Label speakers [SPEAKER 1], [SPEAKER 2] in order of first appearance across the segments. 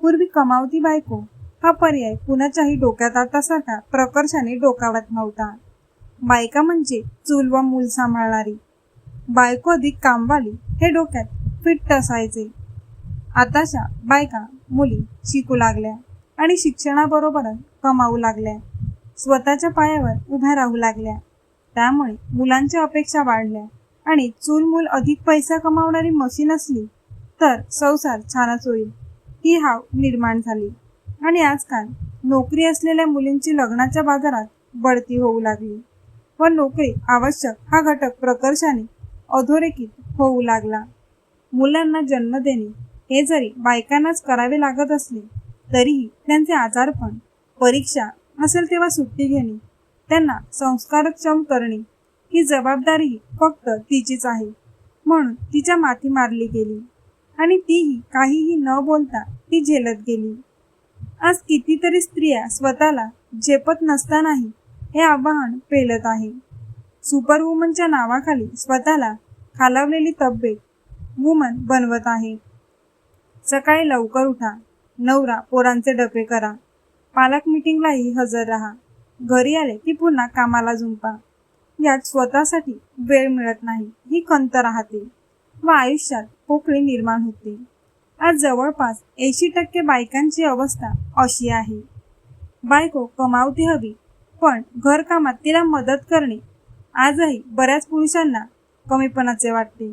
[SPEAKER 1] पूर्वी कमावती बायको हा पर्याय कुणाच्याही डोक्यात आतासारखा प्रकर्षाने डोकावत नव्हता. बायका म्हणजे चूल व मूल सांभाळणारी. बायको अधिक कामवाली हे डोक्यात फिट्ट असायचे. आताच्या बायका मुली शिकू लागल्या आणि शिक्षणाबरोबरच कमावू लागल्या. स्वतःच्या पायावर उभ्या राहू लागल्या. त्यामुळे मुलांच्या अपेक्षा वाढल्या आणि चूल मूल अधिक पैसा कमावणारी मशीन असली तर संसार छानच होईल. ही हाव निर्माण झाली. आणि आजकाल नोकरी असलेल्या मुलींची लग्नाच्या बाजारात बढती होऊ लागली व नोकरी आवश्यक हा घटक प्रकर्षाने अधोरेखित होऊ लागला. मुलांना जन्म देणे हे जरी बायकांनाच करावे लागत असले तरीही त्यांचे आजारपण परीक्षा असेल तेव्हा सुट्टी घेणे त्यांना संस्कारक्षम करणे ही जबाबदारी फक्त तिचीच आहे. म्हणून तिच्या माथी मारली गेली. आणि तीही काहीही न बोलता ती झेलत गेली. आज कितीतरी स्त्रिया स्वतःला झेपत नसतानाही हे आव्हान पेलत आहे. सुपर वुमनच्या नावाखाली स्वतःला खालावलेली तब्येत वुमन बनवत आहे. सकाळी लवकर उठा नवरा पोरांचे डबे करा पालक मिटिंगलाही हजर राहा घरी आले की पुन्हा कामाला झुंपा. यात स्वतःसाठी वेळ मिळत नाही ही खंत राहते. व आयुष्यात पोकळी निर्माण होते. आज जवळपास ऐंशी टक्के बायकांची अवस्था अशी आहे. बायको कमावती हवी पण घरकामात तिला मदत करणे आजही बऱ्याच पुरुषांना कमीपणाचे वाटते.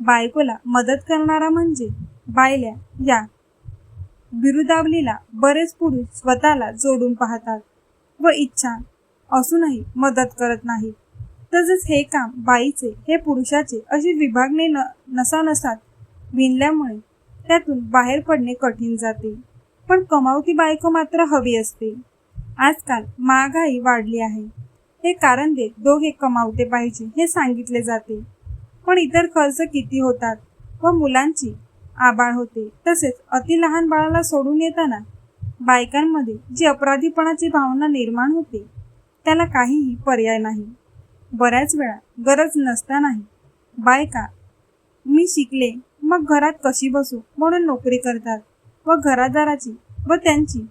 [SPEAKER 1] बायकोला मदत करणारा म्हणजे बायल्या या बिरुदावलीला बरेच पुरुष स्वतःला जोडून पाहतात व इच्छा असूनही मदत करत नाहीत. तसेच हे काम बाईचे हे पुरुषाचे अशी विभागणे न नसानसात भिनल्यामुळे त्यातून बाहेर पडणे कठीण जाते. पण कमावती बायको मात्र हवी असते. आजकाल महागाई वाढली आहे. हे कारण देत दोघे कमावते पाहिजे हे सांगितले जाते. पण इतर खर्च किती होतात व मुलांची आबाळ होते. तसेच अति लहान बाळाला सोडून येताना बायकांमध्ये जी अपराधीपणाची भावना निर्माण होते त्याला काहीही पर्याय नाही. बऱ्याच वेळा गरज नसतानाही बायका मी शिकले मग घरात कशी बसू म्हणून नोकरी करतात व घरादाराची व त्यांची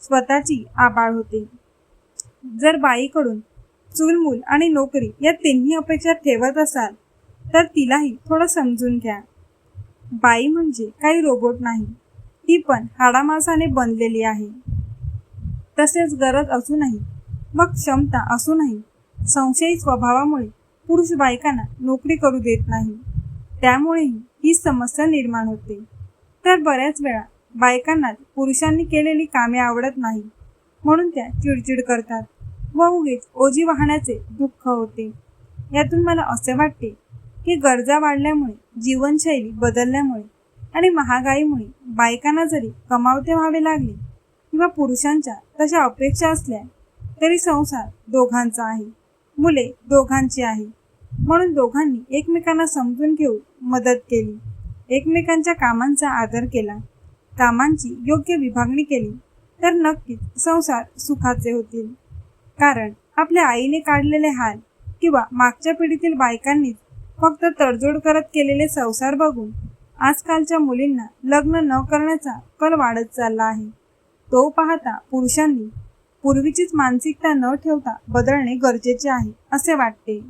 [SPEAKER 1] स्वतःची आबाळ होते. जर बाईकडून चूलमूल आणि नोकरी या तिन्ही अपेक्षा ठेवत असाल तर तिलाही थोडं समजून घ्या. बाई म्हणजे काही रोबोट नाही ती पण हाडामासाने बनलेली आहे. तसेच गरज असूनही मग क्षमता असूनही संशयी स्वभावामुळे पुरुष बायकांना नोकरी करू देत नाही. त्यामुळेही ही समस्या निर्माण होते. तर बऱ्याच वेळा बायकांना पुरुषांनी केलेली कामे आवडत नाही म्हणून त्या चिडचिड करतात व उगीच ओझी वाहण्याचे दुःख होते. यातून मला असे वाटते की गरजा वाढल्यामुळे जीवनशैली बदलल्यामुळे आणि महागाईमुळे बायकांना जरी कमावते व्हावे लागले किंवा पुरुषांच्या तशा अपेक्षा असल्या तरी संसार दोघांचा आहे. मुले दोघांची आहे. म्हणून दोघांनी एकमेकांना समजून घेऊन मदत केली. एकमेकांच्या कामांचा आदर केला. कामांची योग्य विभागणी केली तर नक्कीच संसार सुखाचे होतील. कारण आपल्या आईने काढलेले हाल किंवा मागच्या पिढीतील बायकांनीच फक्त तडजोड करत केलेले संसार बघून आजकालच्या मुलींना लग्न न करण्याचा कल वाढत चालला आहे. तो पाहता पुरुषांनी पूर्वीचीच मानसिकता न ठेवता बदलणे गरजेचे आहे असे वाटते.